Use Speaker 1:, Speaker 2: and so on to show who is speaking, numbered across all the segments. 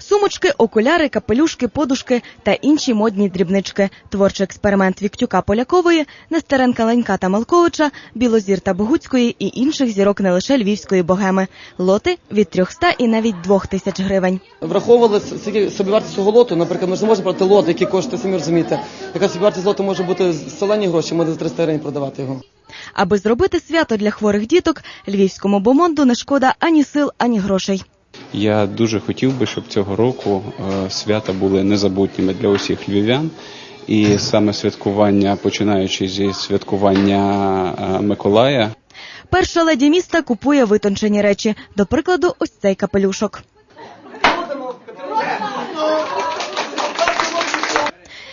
Speaker 1: Сумочки, окуляри, капелюшки, подушки та інші модні дрібнички. Творчий експеримент Віктюка Полякової, Нестеренка Ленька та Малковича, Білозір та Богуцької і інших зірок не лише львівської богеми. Лоти від 300 і навіть 2 тисяч гривень.
Speaker 2: Враховували скільки собівартість цього лоту, наприклад, ми ж не можемо брати лот, який коштує, самі розумієте. Яка собівартість лоту може бути солені гроші, може за 300 гривень продавати його.
Speaker 1: Аби зробити свято для хворих діток, львівському бомонду не шкода ані сил, ані грошей.
Speaker 3: Я дуже хотів би, щоб цього року е, свята були незабутніми для усіх львів'ян. І саме святкування, починаючи зі святкування е, Миколая,
Speaker 1: Перша леді міста купує витончені речі. До прикладу, ось цей капелюшок.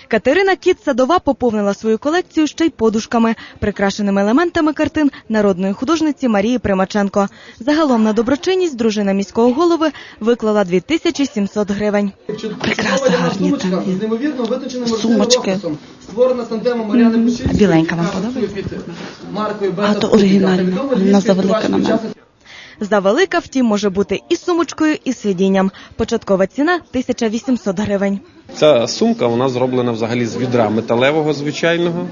Speaker 1: Катерина Кіт Садова поповнила свою колекцію ще й подушками, прикрашеними елементами картин народної художниці Марії Примаченко. Загалом на доброчинність дружина міського голови виклала 2700 гривень.
Speaker 4: Прекрасно гарні там є.
Speaker 2: з неймовірно витонченим
Speaker 4: Сумочки.
Speaker 2: Створена з тандемом Мар'яни.
Speaker 4: Біленька вам подобається?
Speaker 2: маркою
Speaker 4: А, то оригінальна. Вона завелика на мене.
Speaker 1: Завелика, втім, може бути і сумочкою, і сидінням. Початкова ціна 1800 гривень.
Speaker 5: Ця сумка вона зроблена взагалі з відра металевого звичайного,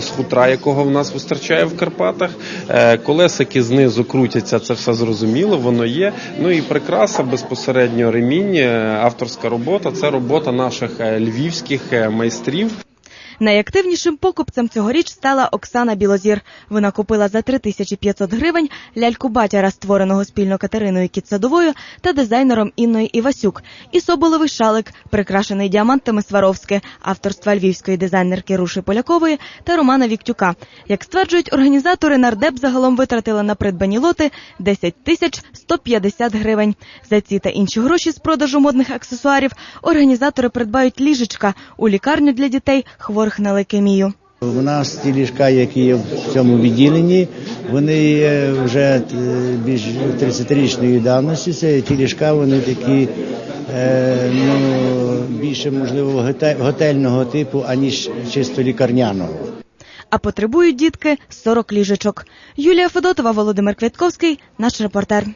Speaker 5: з хутра, якого в нас вистачає в Карпатах. Е, Колесики знизу крутяться, це все зрозуміло, воно є. Ну і прикраса безпосередньо ремінь, е, авторська робота. Це робота наших е, львівських майстрів.
Speaker 1: Найактивнішим покупцем цьогоріч стала Оксана Білозір. Вона купила за 3500 гривень ляльку батяра, створеного спільно Катериною Кіцсадовою та дизайнером Інною Івасюк, і соболовий шалик, прикрашений діамантами Сваровське, авторства львівської дизайнерки Руші Полякової та Романа Віктюка. Як стверджують організатори, нардеп загалом витратила на придбані лоти 10 тисяч 150 гривень. За ці та інші гроші з продажу модних аксесуарів організатори придбають ліжечка у лікарню для дітей хворих на лейкемію.
Speaker 6: У нас ті ліжка, які є в цьому відділенні, вони є вже е, більш 30-річної давності. Це ті ліжка, вони такі е, ну, більше можливо готельного типу, аніж чисто лікарняного.
Speaker 1: А потребують дітки 40 ліжечок. Юлія Федотова, Володимир Квятковський, наш репортер.